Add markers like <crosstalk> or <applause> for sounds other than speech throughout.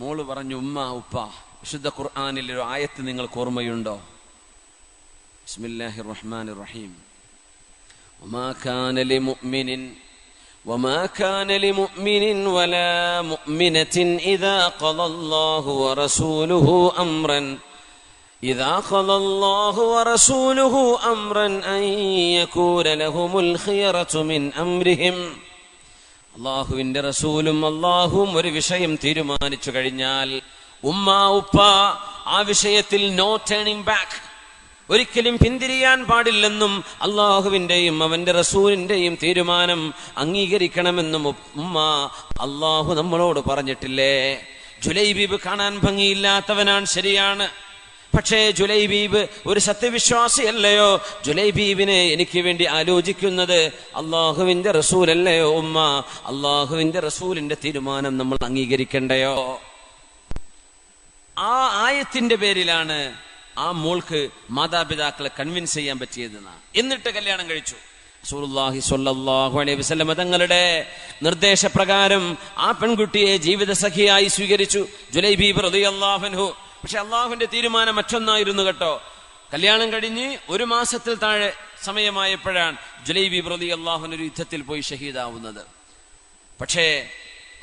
മോള് പറഞ്ഞു ഉമ്മ ഉപ്പ വിശുദ്ധ ഖുർആാനിൽ ഒരു ആയത്ത് നിങ്ങൾക്ക് ഓർമ്മയുണ്ടോ ബിസ്മില്ലാഹി റഹ്മാൻ റഹീം وما كان لمؤمن وما كان لمؤمن ولا مؤمنة إذا قضى الله ورسوله أمرا إذا قضى الله ورسوله أمرا أن يكون لهم الخيرة من أمرهم അള്ളാഹുവിന്റെ റസൂലും അള്ളാഹുവും ഒരു വിഷയം തീരുമാനിച്ചു കഴിഞ്ഞാൽ ഉമ്മ ഉപ്പ ആ വിഷയത്തിൽ നോ ടേണിംഗ് ബാക്ക് ഒരിക്കലും പിന്തിരിയാൻ പാടില്ലെന്നും അള്ളാഹുവിന്റെയും അവന്റെ റസൂലിന്റെയും തീരുമാനം അംഗീകരിക്കണമെന്നും ഉമ്മ അള്ളാഹു നമ്മളോട് പറഞ്ഞിട്ടില്ലേ? ജുലൈബീബ് കാണാൻ ഭംഗിയില്ലാത്തവനാണ് ശരിയാണ്. പക്ഷേ ജുലൈബീബ് ഒരു സത്യവിശ്വാസിയല്ലയോ? ജുലൈബീബിനെ എനിക്ക് വേണ്ടി ആലോചിക്കുന്നത് അള്ളാഹുവിന്റെ റസൂലല്ലയോ ഉമ്മ? അള്ളാഹുവിന്റെ റസൂലിന്റെ തീരുമാനം നമ്മൾ അംഗീകരിക്കണ്ടയോ? ആ ആയത്തിന്റെ പേരിലാണ് ആ മോൾക്ക് മാതാപിതാക്കളെ കൺവിൻസ് ചെയ്യാൻ പറ്റിയതെന്ന് എന്നിട്ട് കല്യാണം കഴിച്ചു. റസൂലുള്ളാഹി സ്വല്ലല്ലാഹു അലൈഹി തങ്ങളുടെ നിർദ്ദേശപ്രകാരം ആ പെൺകുട്ടിയെ ജീവിത സഖിയായി സ്വീകരിച്ചു. ജുലൈബീബ് റളിയല്ലാഹു അൻഹു പക്ഷെ അള്ളാഹുവിന്റെ തീരുമാനം മറ്റൊന്നായിരുന്നു കേട്ടോ. കല്യാണം കഴിഞ്ഞ് ഒരു മാസത്തിൽ താഴെ സമയമായപ്പോഴാണ് ജുലൈബി പ്രതി അള്ളാഹുവിന് ഒരു യുദ്ധത്തിൽ പോയി ഷഹീദാവുന്നത്. പക്ഷേ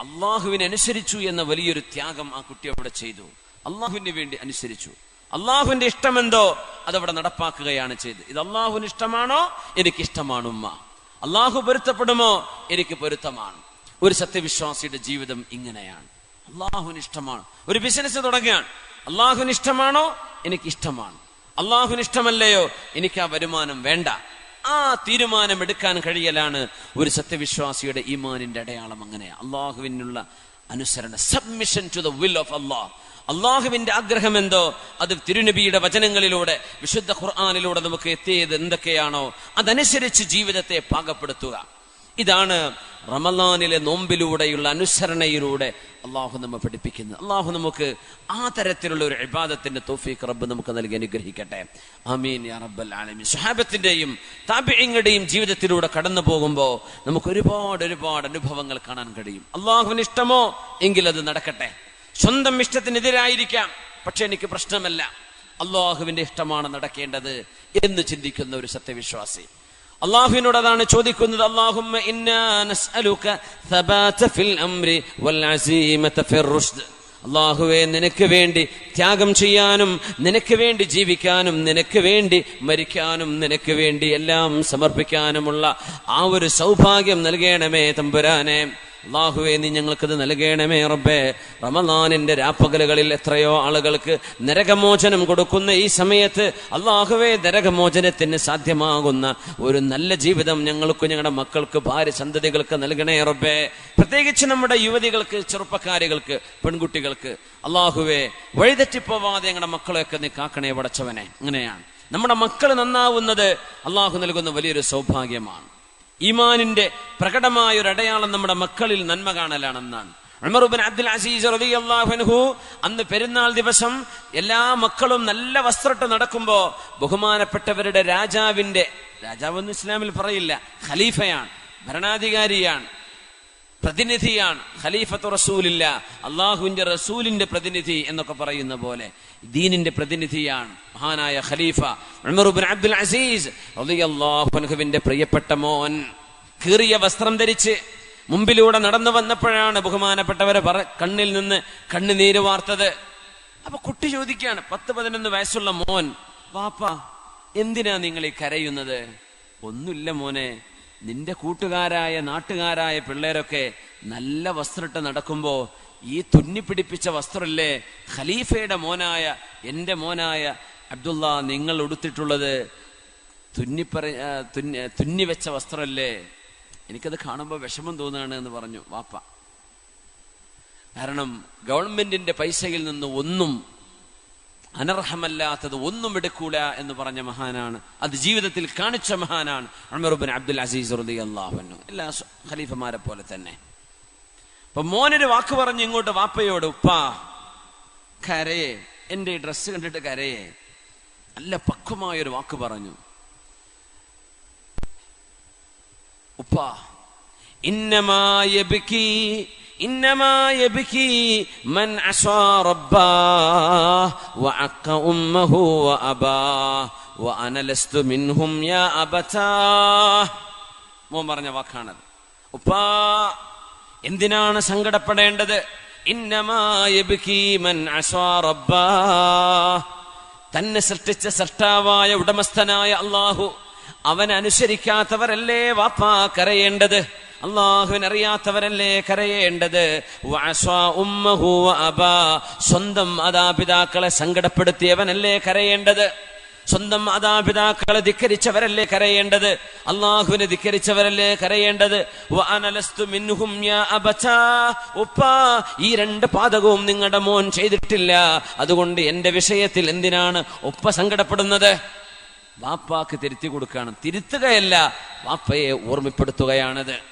അള്ളാഹുവിനനുസരിച്ചു എന്ന വലിയൊരു ത്യാഗം ആ കുട്ടി അവിടെ ചെയ്തു. അള്ളാഹുവിന് വേണ്ടി അനുസരിച്ചു. അള്ളാഹുവിന്റെ ഇഷ്ടമെന്തോ അതവിടെ നടപ്പാക്കുകയാണ് ചെയ്ത് ഇത് അള്ളാഹുവിന് ഇഷ്ടമാണോ? എനിക്ക് ഇഷ്ടമാണ് ഉമ്മ. അള്ളാഹു പൊരുത്തപ്പെടുമോ? എനിക്ക് പൊരുത്തമാണ്. ഒരു സത്യവിശ്വാസിയുടെ ജീവിതം ഇങ്ങനെയാണ്. അള്ളാഹുവിന് ഇഷ്ടമാണ്. ഒരു ബിസിനസ് തുടങ്ങുകയാണ്. അള്ളാഹുവിന് ഇഷ്ടമാണോ എനിക്ക് ഇഷ്ടമാണ് അള്ളാഹുവിന് ഇഷ്ടമല്ലയോ എനിക്ക് ആ വരുമാനം വേണ്ട. ആ തീരുമാനം എടുക്കാൻ കഴിയലാണ് ഒരു സത്യവിശ്വാസിയുടെ ഈമാനിന്റെ അടയാളം അങ്ങനെ അള്ളാഹുവിനുള്ള അനുസരണ submission to the will of Allah അള്ളാഹുവിന്റെ ആഗ്രഹം എന്തോ അത് തിരുനബിയുടെ വചനങ്ങളിലൂടെ വിശുദ്ധ ഖുർആാനിലൂടെ നമുക്ക് എത്തിയത് എന്തൊക്കെയാണോ? അതനുസരിച്ച് ജീവിതത്തെ പാകപ്പെടുത്തുക. ഇതാണ് റമലാനിലെ നോമ്പിലൂടെയുള്ള അനുസരണയിലൂടെ അള്ളാഹു നമ്മെ പഠിപ്പിക്കുന്നത്. അള്ളാഹു നമുക്ക് ആ തരത്തിലുള്ള ഒരു ഇബാദത്തിന്റെ തോഫീഖ് റബ്ബ് നമുക്ക് നൽകി അനുഗ്രഹിക്കട്ടെ. ആമീൻ യാ റബ്ബൽ ആലമീൻ. സ്വഹാബത്തിന്റെയും താപിയങ്ങളുടെയും ജീവിതത്തിലൂടെ കടന്നു പോകുമ്പോൾ നമുക്ക് ഒരുപാട് ഒരുപാട് അനുഭവങ്ങൾ കാണാൻ കഴിയും. അള്ളാഹുവിന് ഇഷ്ടമോ എങ്കിൽ അത് നടക്കട്ടെ. സ്വന്തം ഇഷ്ടത്തിനെതിരായിരിക്കാം. പക്ഷെ എനിക്ക് പ്രശ്നമല്ല. അള്ളാഹുവിന്റെ ഇഷ്ടമാണ് നടക്കേണ്ടത് എന്ന് ചിന്തിക്കുന്ന ഒരു സത്യവിശ്വാസി. അള്ളാഹുവിനോട് അതാണ് ചോദിക്കുന്നത് അള്ളാഹുമ്മ അള്ളാഹുവെ നിനക്ക് വേണ്ടി ത്യാഗം ചെയ്യാനും നിനക്ക് വേണ്ടി ജീവിക്കാനും നിനക്ക് വേണ്ടി മരിക്കാനും നിനക്ക് വേണ്ടി എല്ലാം സമർപ്പിക്കാനുമുള്ള ആ ഒരു സൗഭാഗ്യം നൽകണമേ തമ്പുരാനെ. അള്ളാഹുവെ നീ ഞങ്ങൾക്കത് നൽകണമേ റബ്ബേ. റമദാനിന്റെ രാപ്പകലുകളിൽ എത്രയോ ആളുകൾക്ക് നരകമോചനം കൊടുക്കുന്ന ഈ സമയത്ത് അള്ളാഹുവെ നരകമോചനത്തിന് സാധ്യമാകുന്ന ഒരു നല്ല ജീവിതം ഞങ്ങൾക്കും ഞങ്ങളുടെ മക്കൾക്ക് ഭാര്യ സന്തതികൾക്ക് നൽകണേ റബ്ബേ. പ്രത്യേകിച്ച് നമ്മുടെ യുവതികൾക്ക് ചെറുപ്പക്കാരികൾക്ക് പെൺകുട്ടികൾക്ക് അള്ളാഹുവെ വഴിതെറ്റിപ്പോവാതെ ഞങ്ങളുടെ മക്കളെയൊക്കെ നീ കാക്കണേ പടച്ചവനെ. അങ്ങനെയാണ്. നമ്മുടെ മക്കൾ നന്നാവുന്നത് അള്ളാഹു നൽകുന്ന വലിയൊരു സൗഭാഗ്യമാണ്. ഈമാനിന്റെ പ്രകടമായ ഒരു അടയാളം നമ്മുടെ മക്കളിൽ നന്മ കാണലാണെന്നാണ്. അബ്ദുൽ അസീസ് അന്ന് പെരുന്നാൾ ദിവസം എല്ലാ മക്കളും നല്ല വസ്ത്രട്ട് നടക്കുമ്പോ ബഹുമാനപ്പെട്ടവരുടെ രാജാവിന്റെ രാജാവെന്ന് ഇസ്ലാമിൽ പറയില്ല ഖലീഫയാണ് ഭരണാധികാരിയാണ്. പ്രതിനിധിയാണ്. ഖലീഫത്ത് റസൂലില്ല. അള്ളാഹുവിന്റെ റസൂലിന്റെ പ്രതിനിധി എന്നൊക്കെ പറയുന്ന പോലെ ദീനിന്റെ പ്രതിനിധിയാണ് മഹാനായ ഖലീഫ അബ്ദുൽ അസീസ് പ്രിയപ്പെട്ട മോൻ. കീറിയ വസ്ത്രം ധരിച്ച് മുമ്പിലൂടെ നടന്നു വന്നപ്പോഴാണ് ബഹുമാനപ്പെട്ടവരെ പറ കണ്ണിൽ നിന്ന് കണ്ണുനീര് വാർത്തത്. അപ്പൊ കുട്ടി ചോദിക്കുകയാണ് പത്ത് പതിനൊന്ന് വയസ്സുള്ള മോൻ വാപ്പ എന്തിനാ നിങ്ങൾ ഈ കരയുന്നത്? ഒന്നുമില്ല മോനെ നിന്റെ കൂട്ടുകാരായ നാട്ടുകാരായ പിള്ളേരൊക്കെ നല്ല വസ്ത്രമിട്ട് നടക്കുമ്പോ ഈ തുന്നിപ്പിടിപ്പിച്ച വസ്ത്രമില്ലേ ഖലീഫയുടെ മോനായ എന്റെ മോനായ അബ്ദുള്ള നിങ്ങൾ ഉടുത്തിട്ടുള്ളത് തുന്നിപ്പറ തുന്നി തുന്നി വെച്ച വസ്ത്രമല്ലേ എനിക്കത് കാണുമ്പോൾ വിഷമം തോന്നുകയാണ് എന്ന് പറഞ്ഞു വാപ്പ. കാരണം ഗവൺമെന്റിന്റെ പൈസയിൽ നിന്ന് ഒന്നും അനർഹമല്ലാത്തത് ഒന്നും എടുക്കൂല എന്ന് പറഞ്ഞ മഹാനാണ്. അത് ജീവിതത്തിൽ കാണിച്ച മഹാനാണ്. അമറുബിൻ അബ്ദുൽ അസീസ് അള്ളാഹു എല്ലാ ഖലീഫമാരെ പോലെ തന്നെ. അപ്പൊ മോനൊരു വാക്ക് പറഞ്ഞു ഇങ്ങോട്ട് വാപ്പയോട് ഉപ്പാ കരയെ. എന്റെ ഡ്രസ്സ് കണ്ടിട്ട് കരയെ. നല്ല പക്വമായൊരു വാക്ക് പറഞ്ഞു. ഉപ്പാ ഇന്നമാ മോൻ പറഞ്ഞ വാക്കാണത്. ഉപ്പാ എന്തിനാണ് സങ്കടപ്പെടേണ്ടത്? തന്നെ സൃഷ്ടിച്ച സൃഷ്ടാവായ ഉടമസ്ഥനായ അള്ളാഹു അവൻ അനുസരിക്കാത്തവരല്ലേ വാപ്പാ കരയേണ്ടത്? അള്ളാഹുവിനറിയാത്തവരല്ലേ കരയേണ്ടത്. സ്വന്തം മാതാപിതാക്കളെ സങ്കടപ്പെടുത്തിയവനല്ലേ കരയേണ്ടത്? സ്വന്തം മാതാപിതാക്കളെ ധിക്കരിച്ചവരല്ലേ കരയേണ്ടത്? അള്ളാഹുവിനെ ധിക്കരിച്ചവരല്ലേ കരയേണ്ടത്? ഈ രണ്ട് പാതകവും നിങ്ങളുടെ മോൻ ചെയ്തിട്ടില്ല. അതുകൊണ്ട് എന്റെ വിഷയത്തിൽ എന്തിനാണ് ഉപ്പ സങ്കടപ്പെടുന്നത്? വാപ്പാക്ക് തിരുത്തി കൊടുക്കുകയാണ്. തിരുത്തുകയല്ല വാപ്പയെ ഓർമ്മപ്പെടുത്തുകയാണത്.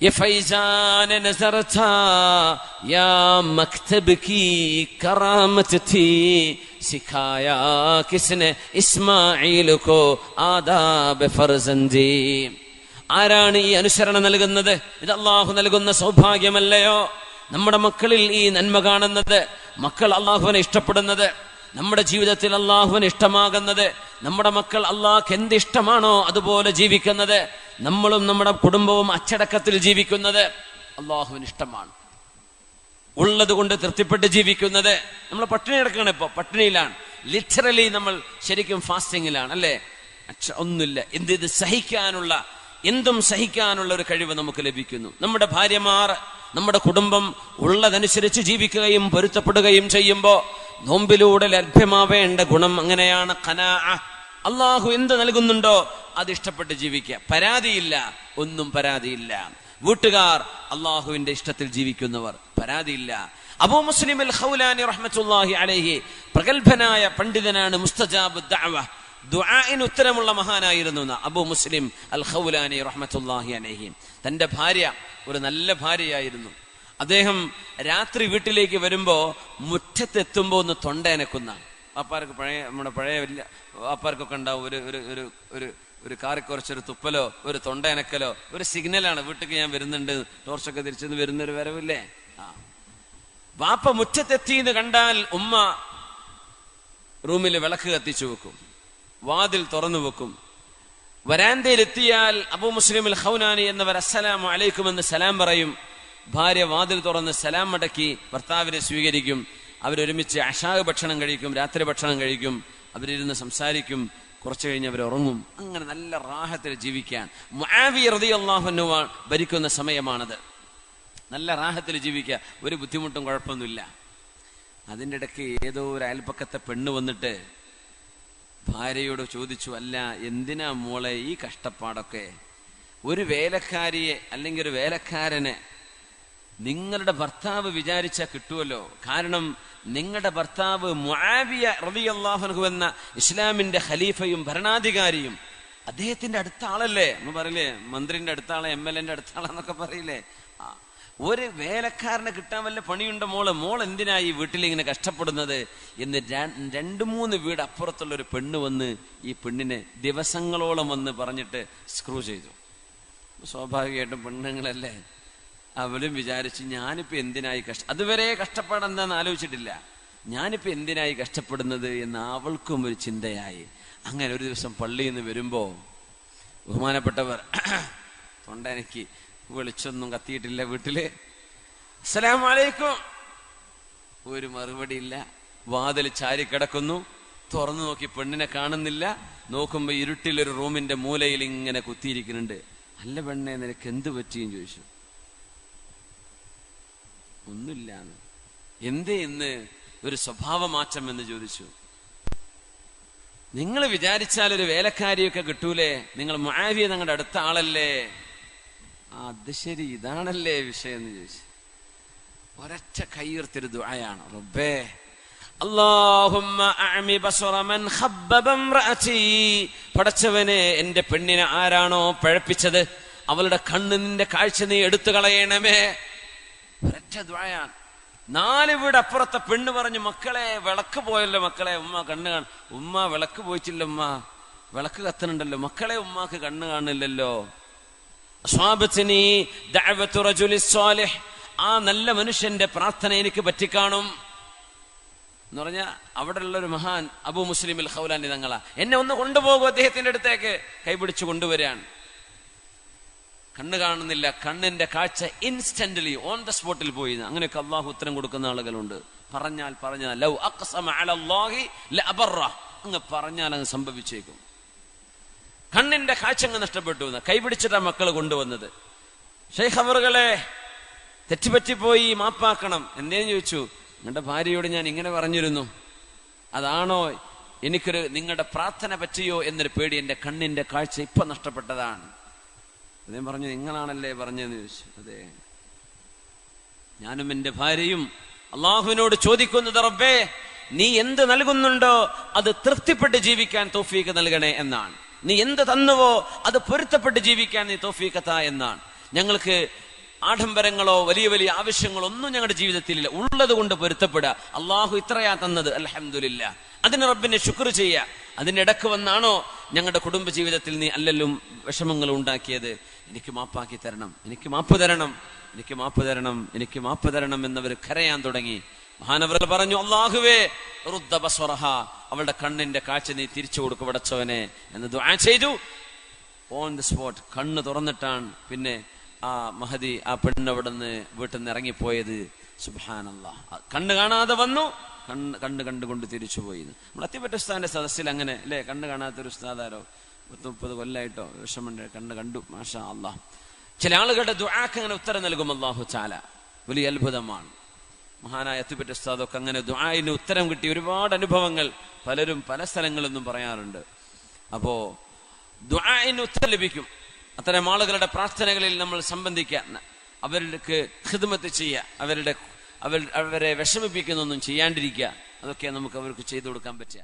فإذا نظرتا يا مكتب کی کرامت تھی سکھایا کس نے اسماعیل کو آداب فرزندی ആരാണ് ഈ അനുസരണം നൽകുന്നത്? ഇത് അള്ളാഹു നൽകുന്ന സൗഭാഗ്യമല്ലയോ? നമ്മുടെ മക്കളിൽ ഈ നന്മ കാണുന്നത് മക്കൾ അള്ളാഹുവിനെ ഇഷ്ടപ്പെടുന്നത് നമ്മുടെ ജീവിതത്തിൽ അള്ളാഹുവിന് ഇഷ്ടമാകുന്നത് നമ്മുടെ മക്കൾ അള്ളാഹ് എന്തിഷ്ടമാണോ അതുപോലെ ജീവിക്കുന്നത് നമ്മളും നമ്മുടെ കുടുംബവും അച്ചടക്കത്തിൽ ജീവിക്കുന്നത് അള്ളാഹുവിന് ഇഷ്ടമാണ്. ഉള്ളത് കൊണ്ട് തൃപ്തിപ്പെട്ട് ജീവിക്കുന്നത് നമ്മൾ പട്ടിണി കിടക്കുകയാണ് ഇപ്പൊ. പട്ടിണിയിലാണ്. ലിറ്ററലി നമ്മൾ ശരിക്കും ഫാസ്റ്റിങ്ങിലാണ് അല്ലേ? ഒന്നുമില്ല. എന്ത് ഇത് സഹിക്കാനുള്ള എന്തും സഹിക്കാനുള്ള ഒരു കഴിവ് നമുക്ക് ലഭിക്കുന്നു. നമ്മുടെ ഭാര്യമാർ നമ്മുടെ കുടുംബം ഉള്ളതനുസരിച്ച് ജീവിക്കുകയും പൊരുത്തപ്പെടുകയും ചെയ്യുമ്പോൾ നോമ്പിലൂടെ ലഭ്യമാവേണ്ട ഗുണം അങ്ങനെയാണ്. ഖനാ അള്ളാഹു എന്ത് നൽകുന്നുണ്ടോ അത് ഇഷ്ടപ്പെട്ട് ജീവിക്കുക. പരാതിയില്ല. ഒന്നും പരാതിയില്ല. വീട്ടുകാർ അള്ളാഹുവിന്റെ ഇഷ്ടത്തിൽ ജീവിക്കുന്നവർ പരാതിയില്ല. അബൂ മുസ്ലിം അൽ ഖൗലാനി റഹ്മത്തുള്ളാഹി അലൈഹി പ്രഗത്ഭനായ പണ്ഡിതനാണ് മുസ്തജാബ് ദഅവ. ഉത്തരമുള്ള മഹാനായിരുന്നു അബു മുസ്ലിം അൽ ഖൗലാനി റഹ്മത്തുള്ളാഹി അലൈഹി. തന്റെ ഭാര്യ ഒരു നല്ല ഭാര്യയായിരുന്നു. അദ്ദേഹം രാത്രി വീട്ടിലേക്ക് വരുമ്പോ മുറ്റത്തെത്തുമ്പോ ഒന്ന് തൊണ്ടയനക്കുന്ന. വാപ്പാർക്ക് പഴയ നമ്മുടെ പഴയ വലിയ വാപ്പാർക്കൊക്കെ ഉണ്ടാവും. ഒരു ഒരു ഒരു ഒരു കാറി കുറച്ചൊരു തുപ്പലോ ഒരു തൊണ്ടയനക്കലോ ഒരു സിഗ്നലാണ് വീട്ടിലേക്ക് ഞാൻ വരുന്നുണ്ട്. ടോർച്ചൊക്കെ തിരിച്ചെന്ന് വരുന്നൊരു വരവില്ലേ? ആ. വാപ്പ മുറ്റത്തെത്തിയെന്ന് കണ്ടാൽ ഉമ്മ റൂമിൽ വിളക്ക് കത്തിച്ചു വെക്കും. വാതിൽ തുറന്നു വെക്കും. വരാന്തയിലെത്തിയാൽ അബൂ മുസ്ലിം അൽ ഖൗനാനി എന്നവർ അസ്സലാം അലൈക്കും എന്ന് സലാം പറയും. ഭാര്യ വാതിൽ തുറന്ന് സലാം മടക്കി ഭർത്താവിനെ സ്വീകരിക്കും. അവരൊരുമിച്ച് അഷാഗ് ഭക്ഷണം കഴിക്കും രാത്രി ഭക്ഷണം കഴിക്കും. അവരിരുന്ന് സംസാരിക്കും. കുറച്ചു കഴിഞ്ഞ് അവർ ഉറങ്ങും. അങ്ങനെ നല്ല റാഹത്തിൽ ജീവിക്കാൻ. മുആവി റളിയല്ലാഹു ഭരിക്കുന്ന സമയമാണത്. നല്ല റാഹത്തിൽ ജീവിക്കുക ഒരു ബുദ്ധിമുട്ടും കുഴപ്പമൊന്നുമില്ല. അതിന്റെ ഇടയ്ക്ക് ഏതോ ഒരു അയൽപ്പക്കത്തെ പെണ്ണ് വന്നിട്ട് ഭാര്യയോട് ചോദിച്ചു അല്ല എന്തിനാ മോളെ ഈ കഷ്ടപ്പാടൊക്കെ? ഒരു വേലക്കാരിയെ അല്ലെങ്കിൽ ഒരു വേലക്കാരനെ നിങ്ങളുടെ ഭർത്താവ് വിചാരിച്ചാൽ കിട്ടുമല്ലോ കാരണം നിങ്ങളുടെ ഭർത്താവ് മുആവിയ റളിയല്ലാഹു എന്ന ഇസ്ലാമിന്റെ ഖലീഫയും ഭരണാധികാരിയും അദ്ദേഹത്തിന്റെ അടുത്ത ആളല്ലേ? നമ്മൾ പറയില്ലേ മന്ത്രിന്റെ അടുത്ത ആളെ എം എൽ എന്റെ അടുത്ത ആളെന്നൊക്കെ പറയില്ലേ? ഒരു വേലക്കാരനെ കിട്ടാൻ വല്ല പണിയുണ്ടോ മോൾ? മോൾ എന്തിനാ ഈ വീട്ടിൽ ഇങ്ങനെ കഷ്ടപ്പെടുന്നത്? എന്ന് രണ്ട് മൂന്ന് വീട് അപ്പുറത്തുള്ള ഒരു പെണ്ണ് വന്ന് ഈ പെണ്ണിനെ ദിവസങ്ങളോളം വന്ന് പറഞ്ഞിട്ട് സ്ക്രൂ ചെയ്തു. സ്വാഭാവികമായിട്ടും പെണ്ണുങ്ങളല്ലേ? അവളും വിചാരിച്ചു ഞാനിപ്പോ എന്തിനായി കഷ്ട അതുവരെ കഷ്ടപ്പാടെന്താന്ന് ആലോചിച്ചിട്ടില്ല. ഞാനിപ്പോ എന്തിനായി കഷ്ടപ്പെടുന്നത്? എന്ന് അവൾക്കും ഒരു ചിന്തയായി. അങ്ങനെ ഒരു ദിവസം പള്ളിയിൽ നിന്ന് വരുമ്പോ ബഹുമാനപ്പെട്ടവർ <clears throat> തൊണ്ട എനിക്ക് വെളിച്ചൊന്നും കത്തിയിട്ടില്ല വീട്ടിൽ. അസ്സലാമലൈക്കും ഒരു മറുപടി ഇല്ല. ചാരി കിടക്കുന്നു. തുറന്നു നോക്കി പെണ്ണിനെ കാണുന്നില്ല. നോക്കുമ്പോ ഇരുട്ടിൽ ഒരു റൂമിന്റെ മൂലയിൽ ഇങ്ങനെ കുത്തിയിരിക്കുന്നുണ്ട്. അല്ല പെണ്ണെ നിനക്ക് എന്ത് പറ്റിയും ചോദിച്ചു? ഒന്നുമില്ല എന്ത് ഇന്ന് ഒരു സ്വഭാവമാറ്റം എന്ന് ചോദിച്ചു. നിങ്ങൾ വിചാരിച്ചാൽ ഒരു വേലക്കാരിയൊക്കെ കിട്ടൂലേ? നിങ്ങൾ മാവിയ നിങ്ങളുടെ അടുത്ത ആളല്ലേ? അത് ശരി ഇതാണല്ലേ വിഷയം എന്ന് ചോദിച്ചു. ഒരൊറ്റ കൈയുയർത്തിയൊരു ദുആയാണ്. റബ്ബേ അല്ലാഹുമ്മ അഅമി ബസറ മൻ ഖബ്ബബ ഇംറഅതി. പടച്ചവനെ എന്റെ പെണ്ണിനെ ആരാണോ പഴപ്പിച്ചത്? അവളുടെ കണ്ണ് നിന്റെ കാഴ്ച നീ എടുത്തു കളയണമേ. ഒരൊറ്റ ദ്വായാണ്. നാല് വീട് അപ്പുറത്തെ പെണ്ണ് പറഞ്ഞു മക്കളെ വിളക്ക് പോയല്ലോ മക്കളെ ഉമ്മ കണ്ണ് കാണ ഉമ്മ വിളക്ക് പോയിച്ചില്ല ഉമ്മ. വിളക്ക് കത്തണുണ്ടല്ലോ മക്കളെ ഉമ്മാക്ക് കണ്ണ് കാണില്ലല്ലോ ആ നല്ല മനുഷ്യന്റെ പ്രാർത്ഥന എനിക്ക് പറ്റിക്കാണും. എന്ന് പറഞ്ഞ അവിടെ ഉള്ള ഒരു മഹാൻ അബു മുസ്ലിമിൽ ഹൗലാൻ തങ്ങളാ. എന്നെ ഒന്ന് കൊണ്ടുപോകും അദ്ദേഹത്തിന്റെ അടുത്തേക്ക്. കൈപിടിച്ച് കൊണ്ടുവരാൻ കണ്ണ് കാണുന്നില്ല കണ്ണിന്റെ കാഴ്ച ഇൻസ്റ്റന്റലി ഓൺ ദ സ്പോട്ടിൽ പോയി. അങ്ങനെയൊക്കെ അള്ളാഹു ഉത്തരം കൊടുക്കുന്ന ആളുകളുണ്ട്. പറഞ്ഞാൽ പറഞ്ഞാൽ ലൗ അഖ്സമ അലല്ലാഹി ലഅബറ. അങ്ങ് പറഞ്ഞാൽ അങ്ങ് സംഭവിച്ചേക്കും. കണ്ണിന്റെ കാഴ്ച അങ്ങ് നഷ്ടപ്പെട്ടു കൈപിടിച്ചിട്ടാ മക്കൾ കൊണ്ടുവന്നത്. ഷെയ്ഖ് അവറുകളെ തെറ്റുപറ്റിപ്പോയി മാപ്പാക്കണം. എന്തേന്ന് ചോദിച്ചു? നിങ്ങളുടെ ഭാര്യയോട് ഞാൻ ഇങ്ങനെ പറഞ്ഞിരുന്നു. അതാണോ എനിക്കൊരു നിങ്ങളുടെ പ്രാർത്ഥന പറ്റിയോ എന്നൊരു പേടി. എന്റെ കണ്ണിന്റെ കാഴ്ച ഇപ്പൊ നഷ്ടപ്പെട്ടതാണ്. അദ്ദേഹം പറഞ്ഞു നിങ്ങളാണല്ലേ പറഞ്ഞതെന്ന് ചോദിച്ചു. അതെ. ഞാനും എന്റെ ഭാര്യയും അള്ളാഹുവിനോട് ചോദിക്കുന്നത് റബ്ബേ നീ എന്ത് നൽകുന്നുണ്ടോ അത് തൃപ്തിപ്പെട്ട് ജീവിക്കാൻ തോഫീക്ക് നൽകണേ എന്നാണ്. നീ എന്ത് തന്നുവോ അത് പൊരുത്തപ്പെട്ട് ജീവിക്കാൻ നീ തോഫീക്കത്ത എന്നാണ്. ഞങ്ങൾക്ക് ആഡംബരങ്ങളോ വലിയ വലിയ ആവശ്യങ്ങളോ ഒന്നും ഞങ്ങളുടെ ജീവിതത്തിലില്ല. ഉള്ളത് കൊണ്ട് പൊരുത്തപ്പെടുക. അള്ളാഹു ഇത്രയാ തന്നത്. അലഹമില്ല അതിന് റബ്ബിനെ ശുക്ർ ചെയ്യുക അതിന്റെ ഇടയ്ക്ക് വന്നാണോ ഞങ്ങളുടെ കുടുംബ ജീവിതത്തിൽ നീ അല്ലല്ലും വിഷമങ്ങൾ ഉണ്ടാക്കിയത്? എനിക്ക് മാപ്പാക്കി തരണം. എനിക്ക് മാപ്പ് തരണം. എനിക്ക് മാപ്പ് തരണം. എനിക്ക് മാപ്പ് തരണം എന്നവർ കരയാൻ തുടങ്ങി. മഹാനവർ പറഞ്ഞു അള്ളാഹുവേ ബസ്വറഹ. അവളുടെ കണ്ണിന്റെ കാഴ്ച നീ തിരിച്ചു കൊടുക്കുവടച്ചവനെ എന്ന് ദുആ ചെയ്തു. ഓൺ ദി സ്പോട്ട് കണ്ണ് തുറന്നിട്ടാണ്. പിന്നെ ആ മഹതി ആ പെണ്ണവിടുന്ന് വീട്ടിൽ നിന്ന് ഇറങ്ങിപ്പോയത്. സുബാനല്ല കണ്ണ് കാണാതെ വന്നു. കണ്ണ് കണ്ണ് കണ്ടുകൊണ്ട് തിരിച്ചു പോയി നമ്മൾ അത്തിപ്പറ്റ ഉസ്താദിന്റെ സദസ്സിൽ അങ്ങനെ അല്ലേ? കണ്ണ് കാണാത്തൊരു ഉസ്താദാരോ? പത്ത് മുപ്പത് കൊല്ലായിട്ടോ? വിഷമുണ്ട് കണ്ണ് കണ്ടു. മാഷാ അള്ളാഹ് ചില ആളുകളുടെ ദുആക്ക് അങ്ങനെ ഉത്തരം നൽകും. അള്ളാഹു ചാല വലിയ അത്ഭുതമാണ്. മഹാനായ അത്തിപ്പറ്റ ഉസ്താദൊക്കെ അങ്ങനെ ദുആന് ഉത്തരം കിട്ടി ഒരുപാട് അനുഭവങ്ങൾ പലരും പല സ്ഥലങ്ങളിൽ നിന്നും പറയാറുണ്ട്. അപ്പോ ദുആന് ഉത്തരം ലഭിക്കും. അത്തരം ആളുകളുടെ പ്രാർത്ഥനകളിൽ നമ്മൾ സംബന്ധിക്കുക അവർക്ക് ഹിദ്മത്ത് ചെയ്യുക അവരുടെ അവർ അവരെ വിഷമിപ്പിക്കുന്നൊന്നും ചെയ്യാണ്ടിരിക്കുക അതൊക്കെ നമുക്ക് അവർക്ക് ചെയ്തു കൊടുക്കാൻ പറ്റുക.